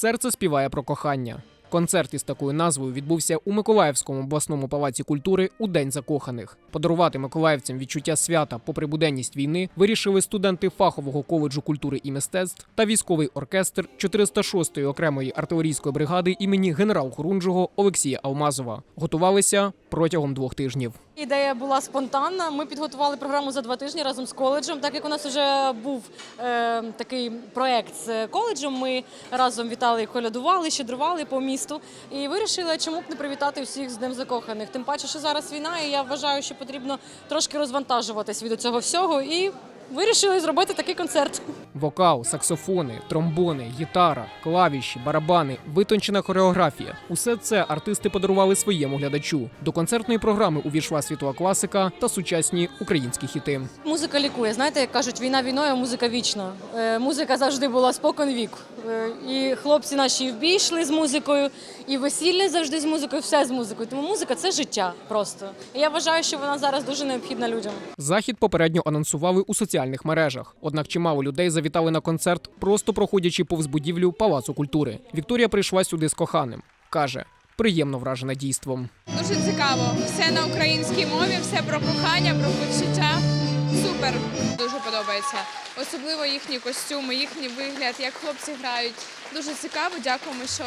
Серце співає про кохання. Концерт із такою назвою відбувся у Миколаївському обласному палаці культури у День закоханих. Подарувати миколаївцям відчуття свята, попри буденність війни, вирішили студенти фахового коледжу культури і мистецтв та військовий оркестр 406-ї окремої артилерійської бригади імені генерал-хорунжого Олексія Алмазова. Готувалися протягом двох тижнів. Ідея була спонтанна. Ми підготували програму за два тижні разом з коледжем. Так як у нас вже був е, такий проект з коледжем, ми разом вітали колядували, щедрували по місту і вирішили, чому б не привітати всіх з Днем закоханих. Тим паче, що зараз війна, і я вважаю, що потрібно трошки розвантажуватись від цього всього. І вирішили зробити такий концерт. Вокал, саксофони, тромбони, гітара, клавіші, барабани, витончена хореографія. Усе це артисти подарували своєму глядачу. До концертної програми увійшла світова класика та сучасні українські хіти. Музика лікує. Знаєте, як кажуть, війна війною, а музика вічна. Е, музика завжди була спокон віку. Е, і хлопці наші і в бій йшли з музикою, і весілля завжди з музикою, все з музикою. Тому музика це життя просто. І я вважаю, що вона зараз дуже необхідна людям. Захід попередньо анонсували у соціальних мережах. Однак чимало людей завітали на концерт, просто проходячи повз будівлю Палацу культури. Вікторія прийшла сюди з коханим. каже, приємно вражена дійством. Дуже цікаво. Все на українській мові, все про кохання, про почуття. Супер, дуже подобається. Особливо їхні костюми, їхній вигляд, як хлопці грають. Дуже цікаво. Дякуємо, що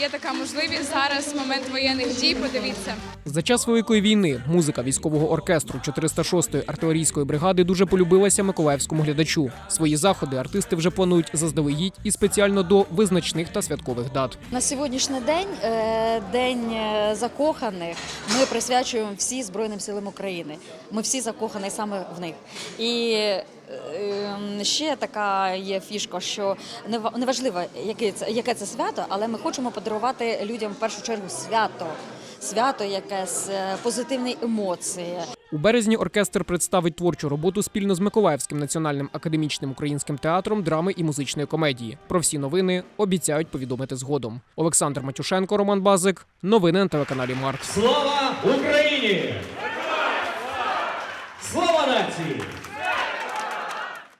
є така можливість зараз. Момент воєнних дій. Подивіться. За час великої війни музика військового оркестру 406-ї артилерійської бригади дуже полюбилася миколаївському глядачу. Свої заходи артисти вже планують заздалегідь і спеціально до визначних та святкових дат. На сьогоднішній день, е, день е, закоханих, ми присвячуємо всі Збройним силам України. Ми всі закохані саме в них. І ем, ще така є фішка, що неважливо, яке це, яке це свято, але ми хочемо подарувати людям в першу чергу свято. Свято, якесь е, позитивні емоції. У березні оркестр представить творчу роботу спільно з Миколаївським національним академічним українським театром драми і музичної комедії. Про всі новини обіцяють повідомити згодом. Олександр Матюшенко, Роман Базик. Новини на телеканалі Марк. Слава Україні!